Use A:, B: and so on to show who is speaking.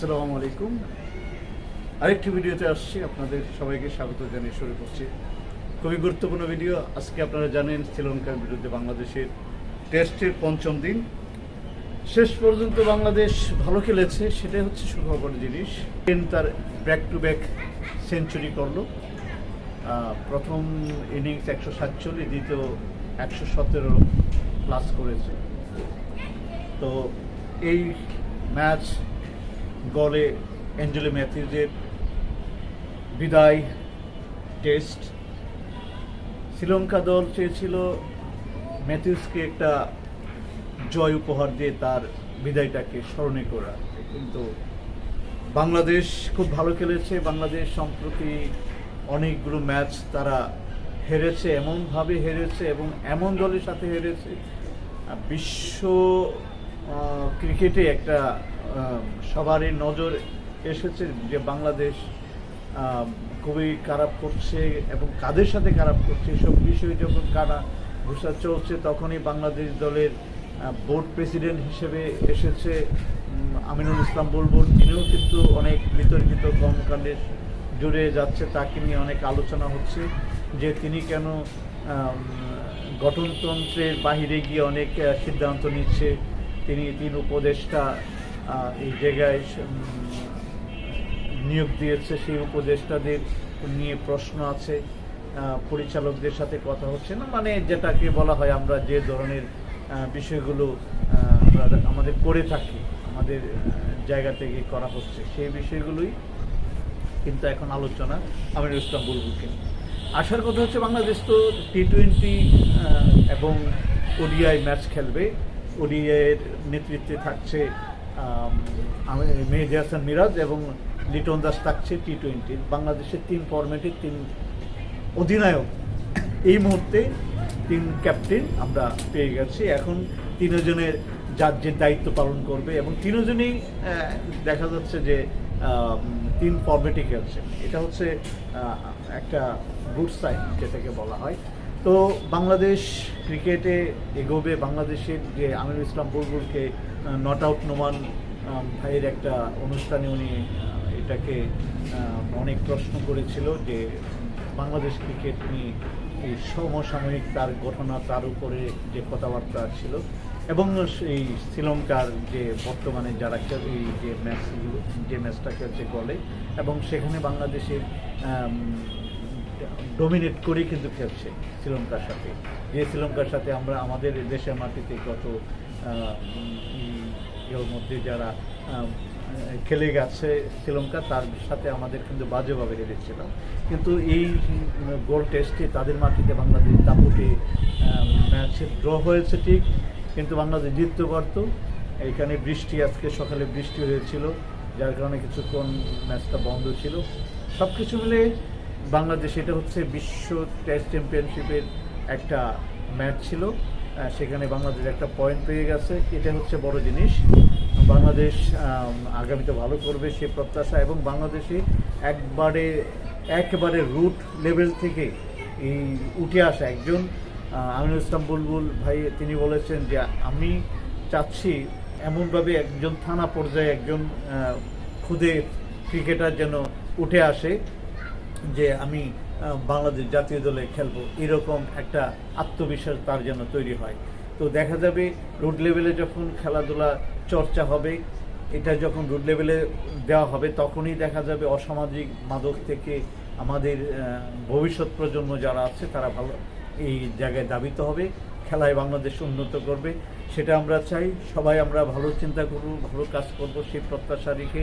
A: আসসালামু আলাইকুম। আরেকটি ভিডিওতে আসছি, আপনাদের সবাইকে স্বাগত জানিয়ে শুরু করছি। খুবই গুরুত্বপূর্ণ ভিডিও। আজকে আপনারা জানেন, শ্রীলঙ্কার বিরুদ্ধে বাংলাদেশের টেস্টের পঞ্চম দিন। শেষ পর্যন্ত বাংলাদেশ ভালো খেলেছে, সেটাই হচ্ছে সুখবর জিনিস। তার ব্যাক টু ব্যাক সেঞ্চুরি করল। প্রথম ইনিংস একশো সাতচল্লিশ, দ্বিতীয় একশো সতেরো প্লাস করেছে। তো এই ম্যাচ গলে অ্যাঞ্জেলো ম্যাথিউজের বিদায় টেস্ট। শ্রীলঙ্কা দল চেয়েছিল ম্যাথিউসকে একটা জয় উপহার দিয়ে তার বিদায়টাকে স্মরণে করা। কিন্তু বাংলাদেশ খুব ভালো খেলেছে। বাংলাদেশ সম্প্রতি অনেকগুলো ম্যাচ তারা হেরেছে, এমনভাবে হেরেছে এবং এমন দলের সাথে হেরেছে। বিশ্ব ক্রিকেটে একটা সবারই নজর এসেছে যে বাংলাদেশ খুবই খারাপ করছে এবং কাদের সাথে খারাপ করছে, এসব বিষয়ে যখন কারা ঘোষা চলছে, তখনই বাংলাদেশ দলের বোর্ড প্রেসিডেন্ট হিসেবে এসেছে আমিনুল ইসলাম বুলবুল তিনিও কিন্তু অনেক বিতর্কিত কর্মকাণ্ডে জুড়ে যাচ্ছে, তাকে নিয়ে অনেক আলোচনা হচ্ছে যে তিনি কেন গঠনতন্ত্রের বাহিরে গিয়ে অনেক সিদ্ধান্ত নিচ্ছে। তিনি তিন উপদেষ্টা এই জায়গায় নিয়োগ দিয়েছে। সেই উপদেষ্টাদের নিয়ে প্রশ্ন আছে। পরিচালকদের সাথে কথা হচ্ছে না। মানে যেটাকে বলা হয়, আমরা যে ধরনের বিষয়গুলো আমাদের করে থাকি, আমাদের জায়গা থেকে করা হচ্ছে, সেই বিষয়গুলোই কিন্তু এখন আলোচনা আমির ইসলাম বুলবুলকে। আসার কথা হচ্ছে, বাংলাদেশ তো টি টোয়েন্টি এবং ওডিআই ম্যাচ খেলবে। ওডিআইয়ের নেতৃত্বে থাকছে মেহেদি হাসান মিরাজ এবং লিটন দাস থাকছে টি টোয়েন্টির বাংলাদেশের তিন ফরম্যাটের তিন অধিনায়ক। এই মুহূর্তে তিন ক্যাপ্টেন আমরা পেয়ে গেছি। এখন তিনজনের যার যে দায়িত্ব পালন করবে এবং তিনজনেই দেখা যাচ্ছে যে তিন ফর্মেটে খেলছে। এটা হচ্ছে একটা গুড সাইন যেটাকে বলা হয়। তো বাংলাদেশ ক্রিকেটে এগোবে বাংলাদেশের যে আমিরুল ইসলাম বুলবুলকে নট আউট নোমান ভাইয়ের একটা অনুষ্ঠানে উনি এটাকে অনেক প্রশ্ন করেছিল যে বাংলাদেশ ক্রিকেট নিয়ে এই সমসাময়িক তার ঘটনা, তার উপরে যে কথাবার্তা ছিল এবং এই শ্রীলঙ্কার যে বর্তমানে যারা এই যে ম্যাচগুলো যে ম্যাচটা খেলছে গলে এবং সেখানে বাংলাদেশের ডোমিনেট করেই কিন্তু খেলছে শ্রীলঙ্কার সাথে। যে শ্রীলঙ্কার সাথে আমরা, আমাদের দেশের মাটিতে গত এর মধ্যে যারা খেলে গেছে শ্রীলঙ্কা, তার সাথে আমাদের কিন্তু বাজেভাবে হেরেছিল কিন্তু এই গোল টেস্টে তাদের মাটিতে বাংলাদেশ দাপুটে ম্যাচে ড্র হয়েছে ঠিক, কিন্তু বাংলাদেশ জিততে পারত। এখানে বৃষ্টি, আজকে সকালে বৃষ্টি হয়েছিল, যার কারণে কিছুক্ষণ ম্যাচটা বন্ধ ছিল। সব কিছু মিলে বাংলাদেশ, এটা হচ্ছে বিশ্ব টেস্ট চ্যাম্পিয়নশিপের একটা ম্যাচ ছিল। সেখানে বাংলাদেশ একটা পয়েন্ট পেয়ে গেছে। এটা হচ্ছে বড় জিনিস। বাংলাদেশ আগামীতে ভালো করবে সে প্রত্যাশা এবং বাংলাদেশে একবারে, একেবারে রুট লেভেল থেকে এই উঠে আসা একজন আমিনুল ইসলাম বুলবুল ভাই, তিনি বলেছেন যে আমি চাচ্ছি এমনভাবে একজন থানা পর্যায়ে একজন খুদে ক্রিকেটার যেন উঠে আসে। যে আমি বাংলাদেশ জাতীয় দলে খেলব, এরকম একটা আত্মবিশ্বাস তার যেন তৈরি হয়। তো দেখা যাবে রুট লেভেলে যখন খেলাধুলা চর্চা হবে, এটা যখন রুট লেভেলে দেওয়া হবে, তখনই দেখা যাবে অসামাজিক মাদক থেকে আমাদের ভবিষ্যৎ প্রজন্ম যারা আছে, তারা ভালো, এই জায়গায় দাবিত হবে, খেলায় বাংলাদেশ উন্নত করবে। সেটা আমরা চাই, সবাই আমরা ভালো চিন্তা করব, ভালো কাজ করব, সেই প্রত্যাশা রেখে